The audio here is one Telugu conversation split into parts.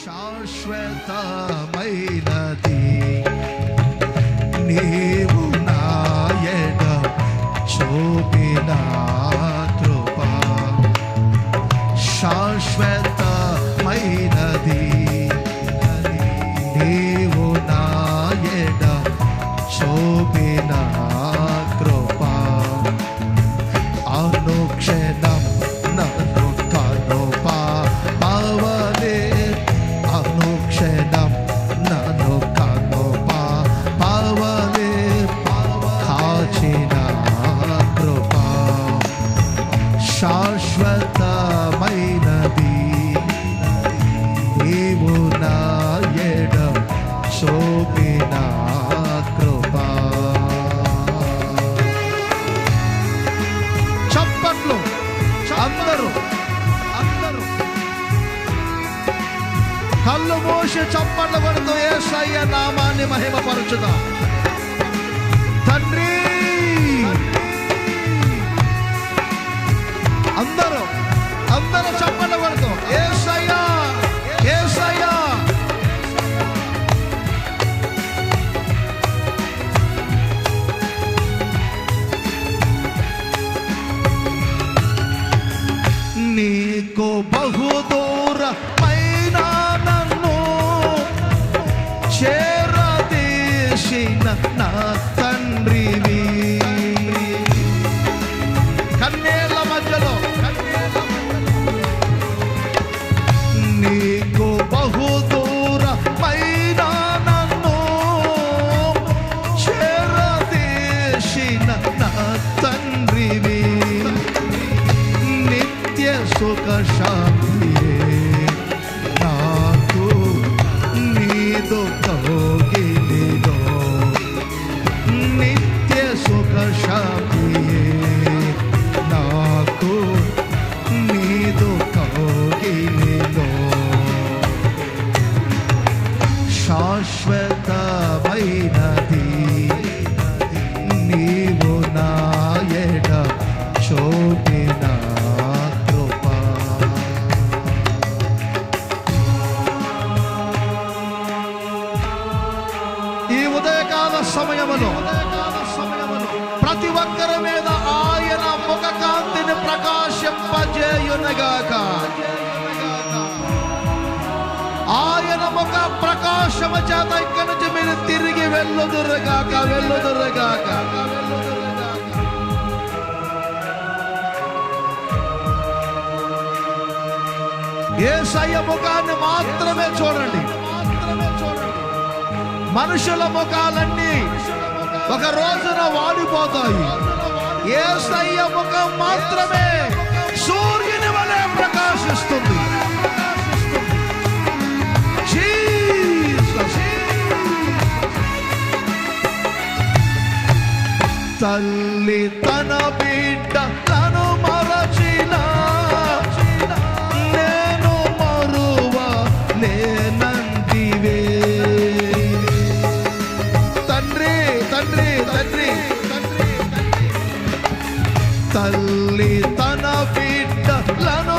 శాశ్వతమైనది. నీవు నాయన చూపిన కృప. శాశ్వతమైనది. నీవు నాయన చూపిన శాశ్వతమైనది. నీవు నా ఎడ శోభిన కృపా. చప్పట్లు. అందరూ అందరూ. కళ్ళు మూసి చప్పట్లు కొడుతూ ఏసయ్య నామాన్ని మహిమపరచుదా. తండ్రి! అందరూ అందరూ చప్పట్లు కొడుతూ ఏసయ్య ఏసయ్య. నీకు బహు ప్రకాశింపజేయునగాక ఆయన ముఖ ప్రకాశము చేత ఇక్కడి నుంచి మీరు తిరిగి వెళ్ళుదురుగాక వెళ్ళుదురుగాక. ఏసయ్య ముఖాన్ని మాత్రమే చూడండి. మనుషుల ముఖాలన్నీ ఒక రోజున వాడిపోతాయి. ఏసయ్య ముఖం మాత్రమే సూర్యుని వలె ప్రకాశిస్తుంది. తల్లి తన బిడ్డ తను తన బిడ్డలను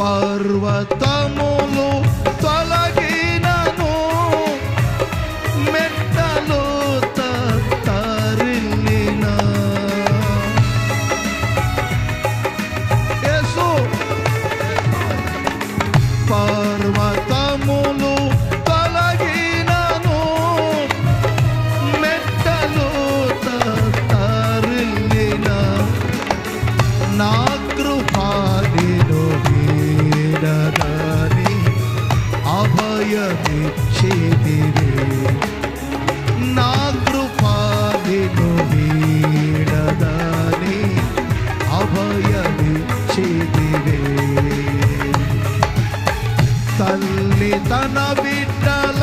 పర్వతములు చేదివే నా కృపాదిను వీడదాని అభయమి తన బిడ్డల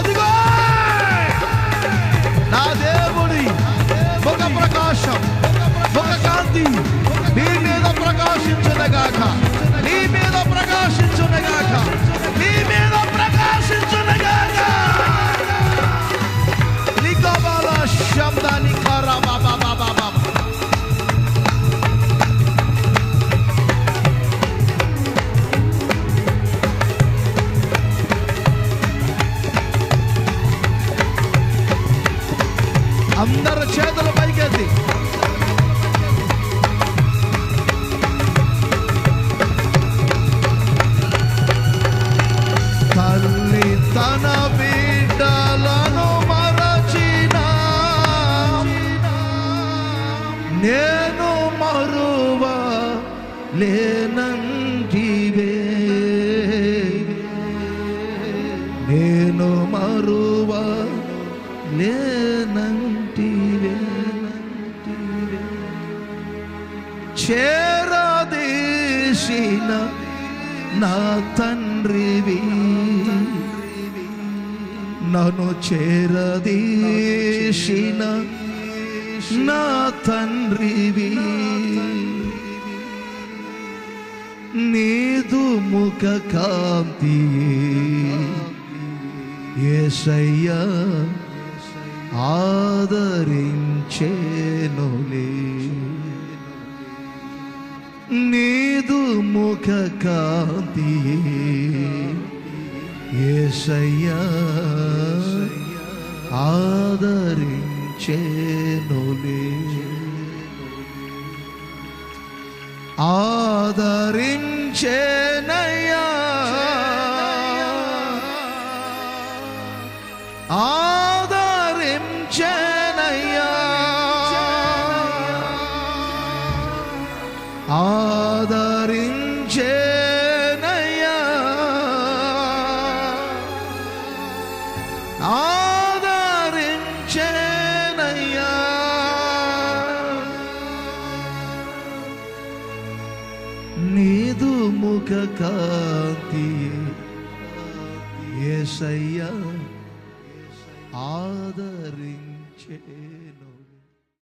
Adigo! నన్ను చేరదీసిన నా తండ్రివి నీదు ముఖ కాంతి ఏసయ్య ఆదరించేను నీదు ముఖ కాంతియే. ఏసయ్యా ఆదరించేనులే ఆదరించే ఆదరించేనయ్యా నీదు ముఖ కాంతి ఏసయ్యా ఆదరించే